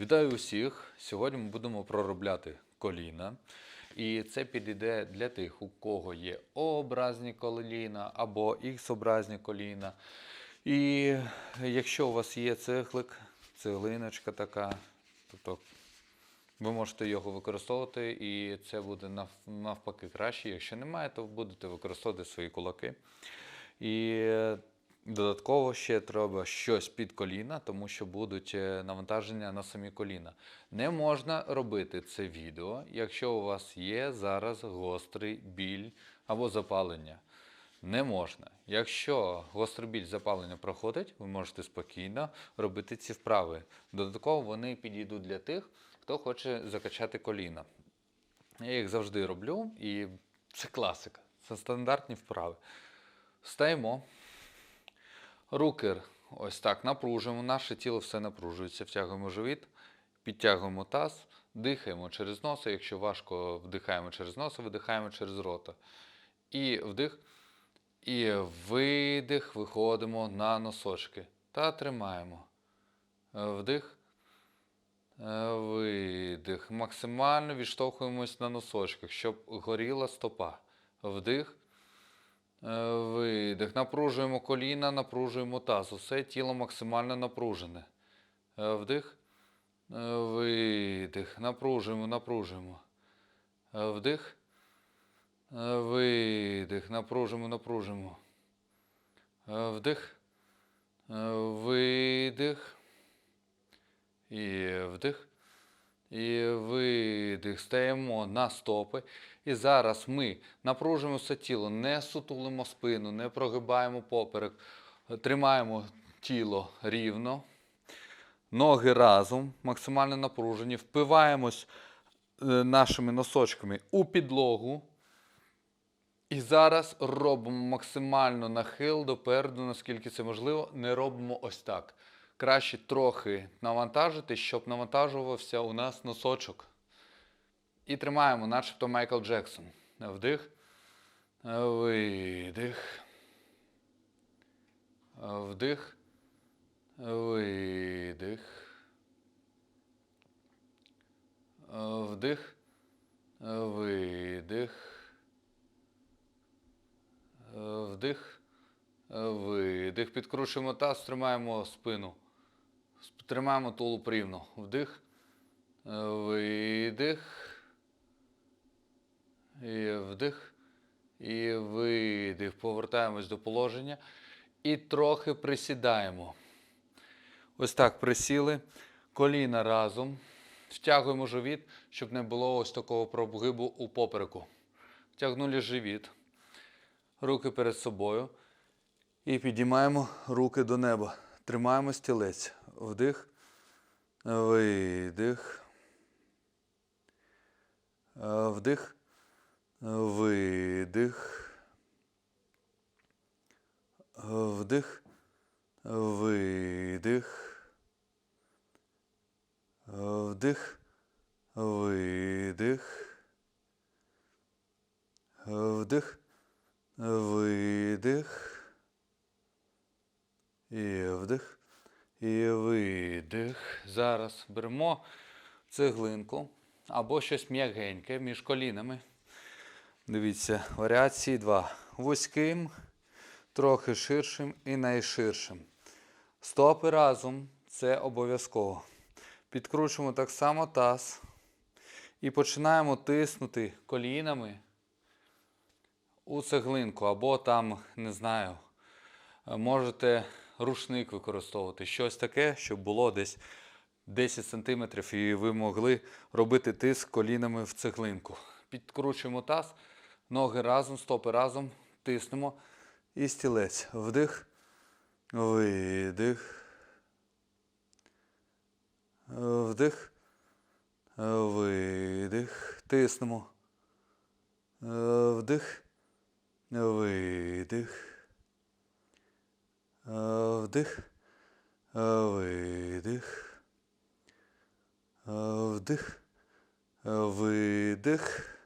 Вітаю усіх! Сьогодні ми будемо проробляти коліна. І це підійде для тих, у кого є О-образні коліна або Х-образні коліна. І якщо у вас є цеглик, цеглиночка така, тобто ви можете його використовувати, і це буде навпаки краще. Якщо немає, то будете використовувати свої кулаки. І додатково ще треба щось під коліна, тому що будуть е, навантаження на самі коліна. Не можна робити це відео, якщо у вас є зараз гострий біль або запалення. Не можна. Якщо гострий біль запалення проходить, ви можете спокійно робити ці вправи. Додатково вони підійдуть для тих, хто хоче закачати коліна. Я їх завжди роблю, і це класика. Це стандартні вправи. Встаємо. Руки ось так напружуємо. Наше тіло все напружується. Втягуємо живіт, підтягуємо таз, дихаємо через носа. Якщо важко, вдихаємо через носа, видихаємо через рота. І вдих. І видих, виходимо на носочки. Та тримаємо. Е, Вдих. Е, Видих. Максимально відштовхуємось на носочках, щоб горіла стопа. Вдих. Е, Видих. Напружуємо коліна, напружуємо таз. Усе тіло максимально напружене. Е, Вдих. Е, Видих. Напружуємо, напружуємо. Вдих. Видих. Напружуємо, напружуємо. Вдих. Видих. І вдих. І видих. Стаємо на стопи. І зараз ми напружуємо все тіло, не сутулимо спину, не прогибаємо поперек. Тримаємо тіло рівно. Ноги разом, максимально напружені. Впиваємось е, нашими носочками у підлогу. І зараз робимо максимально нахил допереду, наскільки це можливо. Не робимо ось так. Краще трохи навантажити, щоб навантажувався у нас носочок. І тримаємо, начебто Майкл Джексон. Вдих. Видих. Вдих. Видих. Вдих. Видих. Вдих. Видих. Підкручуємо таз, тримаємо спину. Тримаємо тулуб рівно. Вдих. Видих. І вдих. І видих. Повертаємось до положення. І трохи присідаємо. Ось так присіли. Коліна разом. Втягуємо живіт, щоб не було ось такого прогибу у попереку. Втягнули живіт. Руки перед собою. І підіймаємо руки до неба. Тримаємо стілець. Вдих. Видих. Вдих. Видих. Вдих. Видих. Вдих. Видих. Вдих. Видих. І вдих. І видих. Зараз беремо цеглинку або щось м'ягеньке між колінами. Дивіться, варіації два. Вузьким, трохи ширшим і найширшим. Стопи разом це обов'язково. Підкручуємо так само таз. І починаємо тиснути колінами у цеглинку, або там, не знаю, можете рушник використовувати. Щось таке, щоб було десь 10 см, і ви могли робити тиск колінами в цеглинку. Підкручуємо таз, ноги разом, стопи разом, тиснемо. І стілець. Вдих, видих. Вдих, видих. Тиснемо. Вдих. Видих. Вдих. Видих. Вдих. Видих.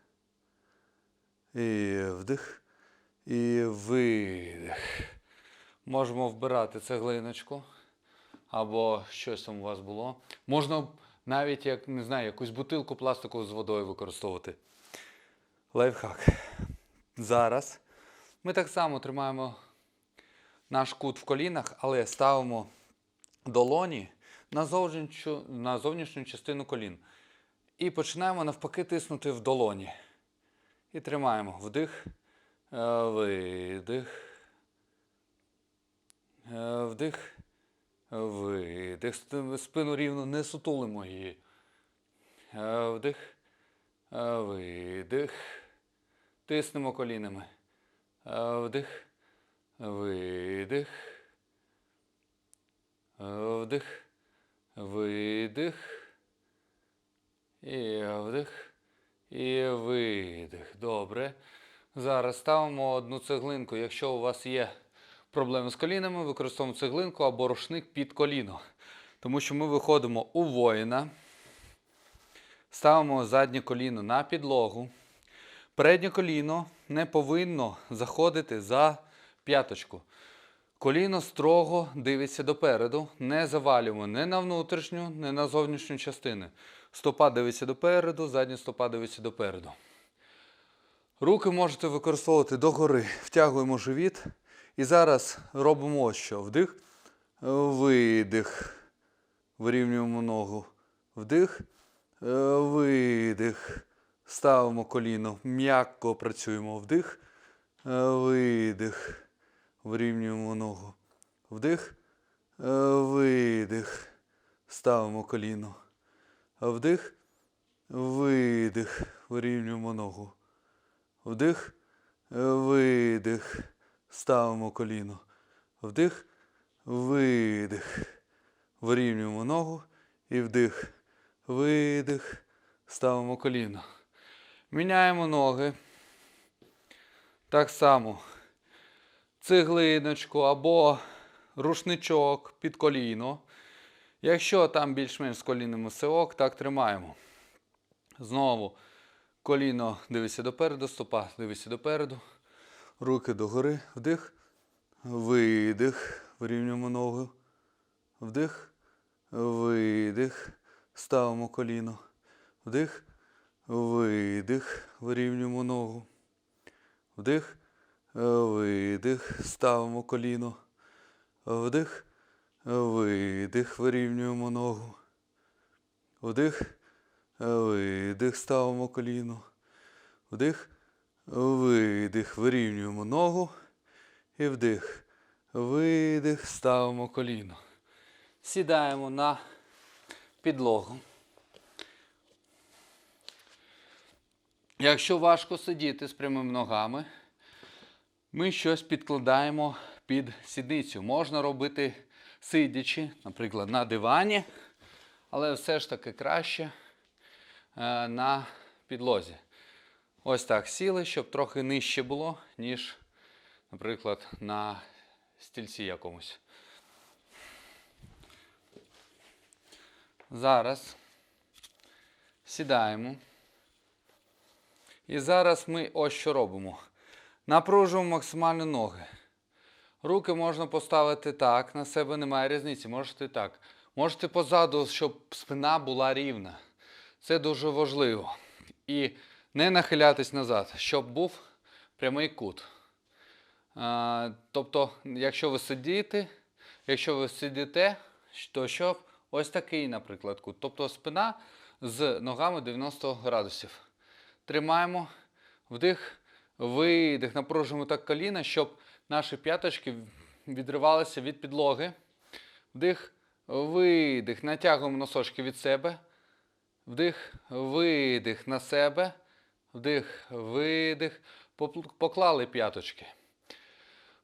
І вдих. І видих. Можемо вбирати цеглиночку. Або щось там у вас було. Можна навіть як не знаю, якусь бутилку пластикову з водою використовувати. Лайфхак. Зараз ми так само тримаємо наш кут в колінах, але ставимо долоні на зовнішню, на зовнішню частину колін. І починаємо навпаки тиснути в долоні. І тримаємо вдих, е, видих. Е, Вдих, видих. Спину рівно не сутулимо її. Е, Вдих, е, видих. Тиснемо колінами. Е, Вдих, видих. Вдих, видих. І вдих. І видих. Добре. Зараз ставимо одну цеглинку. Якщо у вас є проблеми з колінами, використовуємо цеглинку або рушник під коліно. Тому що ми виходимо у воїна, ставимо заднє коліно на підлогу. Переднє коліно не повинно заходити за п'яточку. Коліно строго дивиться допереду, не завалюємо ні на внутрішню, ні на зовнішню частину. Стопа дивиться допереду, задня стопа дивиться допереду. Руки можете використовувати догори. Втягуємо живіт. І зараз робимо ось що. Вдих, видих. Вирівнюємо ногу. Вдих, видих. Ставимо коліно. М'яко працюємо. Вдих, видих. Вирівнюємо ногу. Вдих, е, видих. Ставимо коліно. Вдих, видих. Вирівнюємо ногу. Вдих, е, видих. Ставимо коліно. Вдих, видих. Вирівнюємо ногу. І вдих, видих. Ставимо коліно. Міняємо ноги. Так само цеглиночку або рушничок під коліно. Якщо там більш-менш з колінами все ок, так тримаємо. Знову коліно дивиться допереду, стопа дивиться допереду. Руки догори. Вдих. Видих. Вирівнюємо ногу. Вдих. Видих. Ставимо коліно. Вдих. Видих. Вирівнюємо ногу. Вдих. Видих. Ставимо коліно. Вдих. Видих. Вирівнюємо ногу. Вдих. Видих. Ставимо коліно. Вдих. Видих. Вирівнюємо ногу. І вдих. Видих. Ставимо коліно. Сідаємо на підлогу. Якщо важко сидіти з прямими ногами, ми щось підкладаємо під сідницю. Можна робити сидячи, наприклад, на дивані, але все ж таки краще е, на підлозі. Ось так сіли, щоб трохи нижче було, ніж, наприклад, на стільці якомусь. Зараз сідаємо. І зараз ми ось що робимо. Напружуємо максимально ноги. Руки можна поставити так, на себе немає різниці. Можете так. Можете позаду, щоб спина була рівна. Це дуже важливо. І не нахилятись назад, щоб був прямий кут. А, тобто, якщо ви сидите, якщо ви сидите, то щоб ось такий, наприклад, кут. Тобто спина з ногами 90 градусів. Тримаємо вдих, видих, напружуємо так коліна, щоб наші п'яточки відривалися від підлоги. Вдих, видих, натягуємо носочки від себе. Вдих, видих на себе. Вдих, видих. Поклали п'яточки.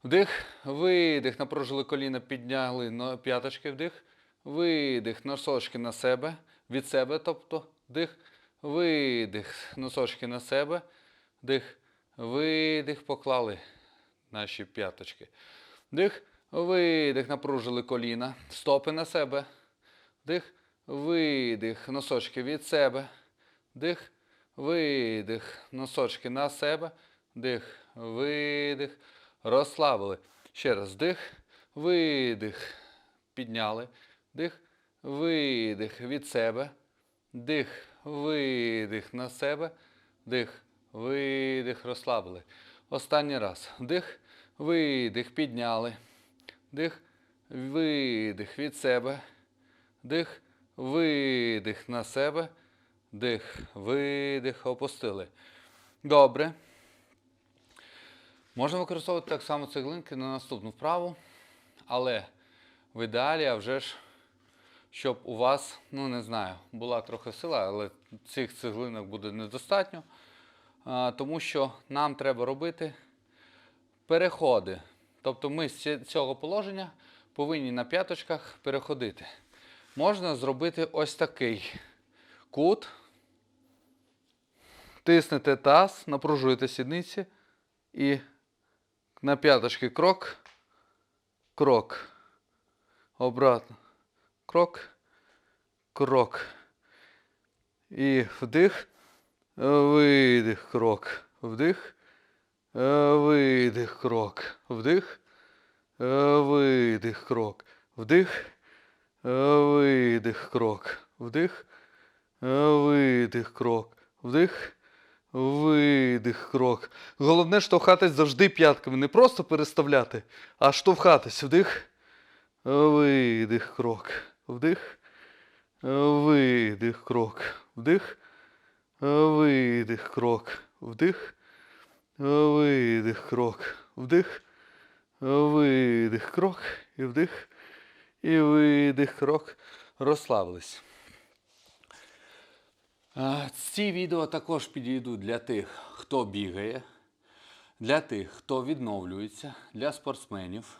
Вдих, видих, напружили коліна, підняли п'яточки, вдих, видих, носочки на себе, від себе, тобто вдих, видих, носочки на себе, вдих, видих, поклали наші п'яточки. Вдих, видих, напружили коліна, стопи на себе, вдих, видих, носочки від себе, вдих, видих, носочки на себе, вдих, видих, розслабили. Ще раз вдих, видих, підняли, вдих, видих від себе, Дих, видих на себе. Вдих, видих, розслабили. Останній раз. Вдих, видих, підняли. Дих, видих від себе. Дих, видих на себе. Дих, видих, опустили. Добре. Можна використовувати так само цеглинки на наступну вправу, але в ідеалі, а вже ж, щоб у вас, ну не знаю, була трохи сила, але цих цеглинок буде недостатньо, тому що нам треба робити переходи. Тобто ми з цього положення повинні на п'яточках переходити. Можна зробити ось такий кут. Тиснете таз, напружуєте сідниці і на п'яточки крок, крок. Обратно. Крок, крок. І вдих, видих, крок. Вдих, видих, крок. Вдих, видих, крок. Вдих, видих, крок. Вдих, видих, крок. Вдих, видих, крок. Головне штовхатись завжди п'ятками. Не просто переставляти, а штовхатись. Вдих, видих, крок. Вдих, видих, крок. Вдих, видих, крок. Вдих, видих, крок. Вдих, видих, крок. І вдих, і видих, крок. Розслабились. Ці відео також підійдуть для тих, хто бігає, для тих, хто відновлюється, для спортсменів.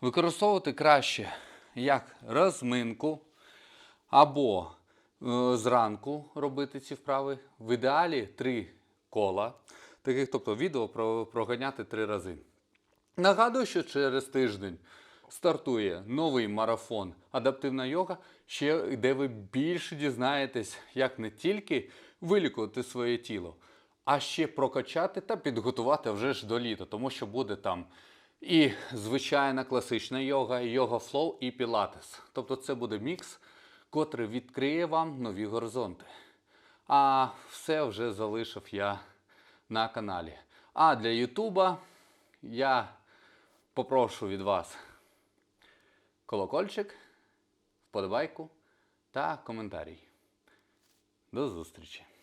Використовувати краще як розминку або зранку робити ці вправи. В ідеалі три кола, таких, тобто відео проганяти три рази. Нагадую, що через тиждень стартує новий марафон Адаптивна йога, ще де ви більше дізнаєтесь, як не тільки вилікувати своє тіло, а ще прокачати та підготувати вже ж до літа, тому що буде там і звичайна класична йога, і йога флоу, і пілатес. Тобто це буде мікс, котрий відкриє вам нові горизонти. А все вже залишив я на каналі. А для Ютуба я попрошу від вас колокольчик, вподобайку та коментарій. До зустрічі!